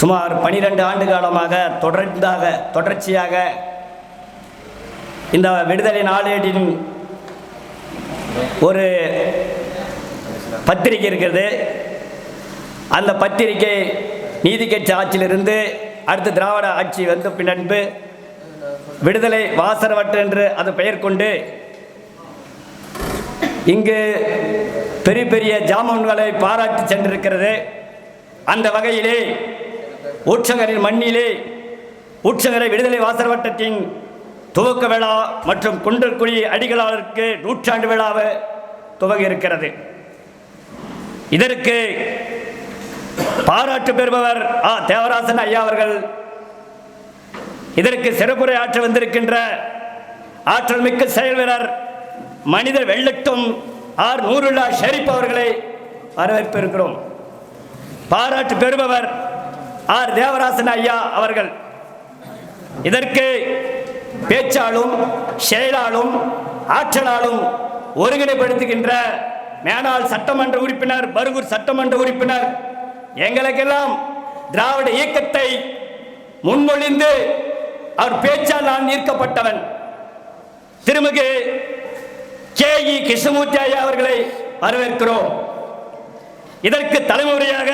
சுமார் பனிரெண்டு ஆண்டு காலமாக தொடர்ந்தாக தொடர்ச்சியாக இந்த விடுதலை நாளேடின் ஒரு பத்திரிகை இருக்கிறது. அந்த பத்திரிகை நீதி கட்சி ஆட்சியிலிருந்து அடுத்து திராவிட ஆட்சி வந்த பின்பு விடுதலை வாசரவட்டு என்று அது பெயர் கொண்டு இங்கு பெரிய பெரிய ஜாமன்களை பாராட்டி சென்றிருக்கிறது. அந்த வகையிலே ஊற்றங்கரின் மண்ணிலே ஊற்றங்கரை விடுதலை வாசல் வட்டத்தின் துவக்க விழா மற்றும் குன்றக்குடி அடிகளாளருக்கு நூற்றாண்டு விழாவை துவங்க இருக்கிறது இதற்கு பாராட்டு பெறுபவர் ஆ. தேவராசன் ஐயா அவர்கள். இதற்கு சிறப்புரை ஆற்ற வந்திருக்கின்ற ஆற்றல் மிக்க செயல் வீரர் மனித வெள்ளட்டும் ஆர். நூருல்லா ஷெரீப் அவர்களை வரவேற்பிருக்கிறோம். பாராட்டு பெறுபவர் ஆர் தேவராசன் ஐயா அவர்கள். இதற்கு பேச்சாலும் செயலாலும் ஆற்றலாலும் ஒருங்கிணைப்படுத்துகின்ற மேனாள் சட்டமன்ற உறுப்பினர் பருகூர் சட்டமன்ற உறுப்பினர் எங்களுக்கெல்லாம் திராவிட இயக்கத்தை முன்மொழிந்து அவர் பேச்சால் நான் ஈர்க்கப்பட்டவன் திருமிகு கே இ கிருஷ்ணமூர்த்தி ஐயா அவர்களை வரவேற்கிறோம். இதற்கு தலைமுறையாக